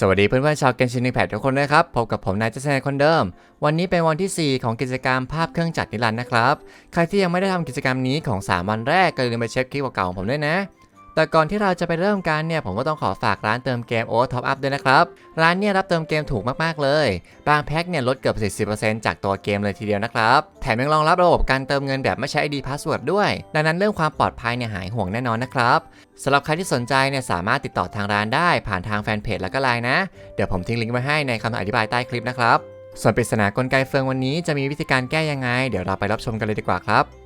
สวัสดีเพื่อนๆชาวเกนชินิแพดทุกคนนะครับ พบกับผมนายเจสันคนเดิม วันนี้เป็นวันที่ 4 ของกิจกรรมภาพเครื่องจักรนิรันดร์นะครับ ใครที่ยังไม่ได้ทำกิจกรรมนี้ของ 3 วันแรกก็อย่าลืมไปเช็คคลิปเก่าๆของผมด้วยนะ แต่ก่อนที่เราจะไปเริ่มกันเนี่ยผมก็ต้องขอฝากร้านเติมเกมโอ๊ตท็อปอัพด้วยนะครับ ร้านเนี่ยรับเติมเกมถูกมากๆเลย บางแพ็คเนี่ยลดเกือบ 40%จากตัวเกมเลยทีเดียวนะครับ แถมยังรองรับระบบการเติมเงินแบบไม่ใช้ ID Password ด้วย ดังนั้นเรื่องความปลอดภัยเนี่ยหายห่วงแน่นอนนะครับสำหรับใครที่สนใจเนี่ยสามารถติดต่อทางร้านได้ผ่านทางแฟนเพจแล้วก็ไลน์นะ เดี๋ยวผมทิ้งลิงก์ไว้ให้ในคำอธิบายใต้คลิปนะครับส่วนปริศนากลไกเฟืองวันนี้จะมีวิธีการแก้ยังไง เดี๋ยวเราไปรับชมกันเลยดีกว่าครับ